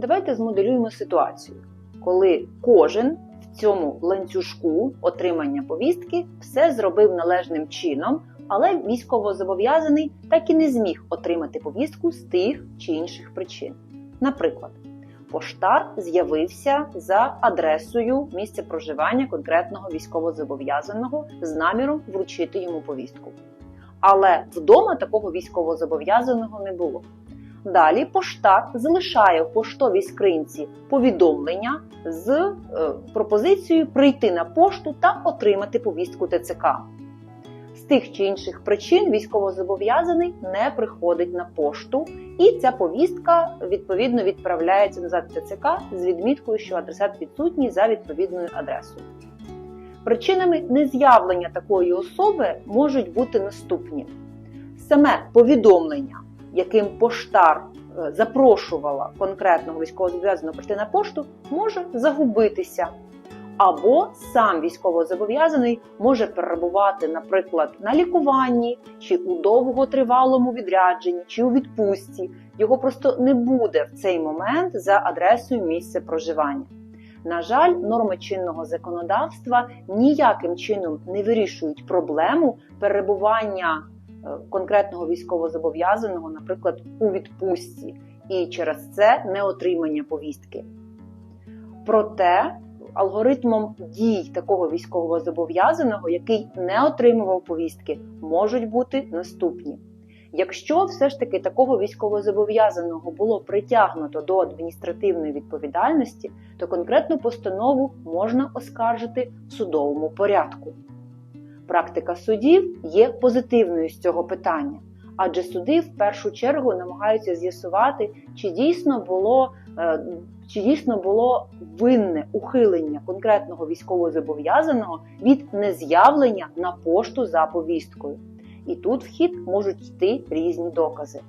Давайте змоделюємо ситуацію, коли кожен в цьому ланцюжку отримання повістки все зробив належним чином, але військовозобов'язаний так і не зміг отримати повістку з тих чи інших причин. Наприклад, поштар з'явився за адресою місця проживання конкретного військовозобов'язаного з наміром вручити йому повістку. Але вдома такого військовозобов'язаного не було. Далі поштар залишає в поштовій скринці повідомлення з е, пропозицією прийти на пошту та отримати повістку ТЦК. З тих чи інших причин військовозобов'язаний не приходить на пошту, і ця повістка відповідно відправляється назад ТЦК з відміткою, що адресат відсутній за відповідною адресою. Причинами нез'явлення такої особи можуть бути наступні: саме повідомлення, яким поштар е, запрошувала конкретного військовозобов'язаного прийти на пошту, може загубитися. Або сам військовозобов'язаний може перебувати, наприклад, на лікуванні, чи у довготривалому відрядженні, чи у відпустці. Його просто не буде в цей момент за адресою місця проживання. На жаль, норми чинного законодавства ніяким чином не вирішують проблему перебування конкретного військовозобов'язаного, наприклад, у відпустці, і через це неотримання повістки. Проте алгоритмом дій такого військового зобов'язаного, який не отримував повістки, можуть бути наступні. Якщо все ж таки такого військовозобов'язаного було притягнуто до адміністративної відповідальності, то конкретну постанову можна оскаржити в судовому порядку. Практика судів є позитивною з цього питання, адже суди в першу чергу намагаються з'ясувати, чи дійсно було е, чи дійсно було винне ухилення конкретного військовозобов'язаного від нез'явлення на пошту за повісткою. І тут в хід можуть йти різні докази.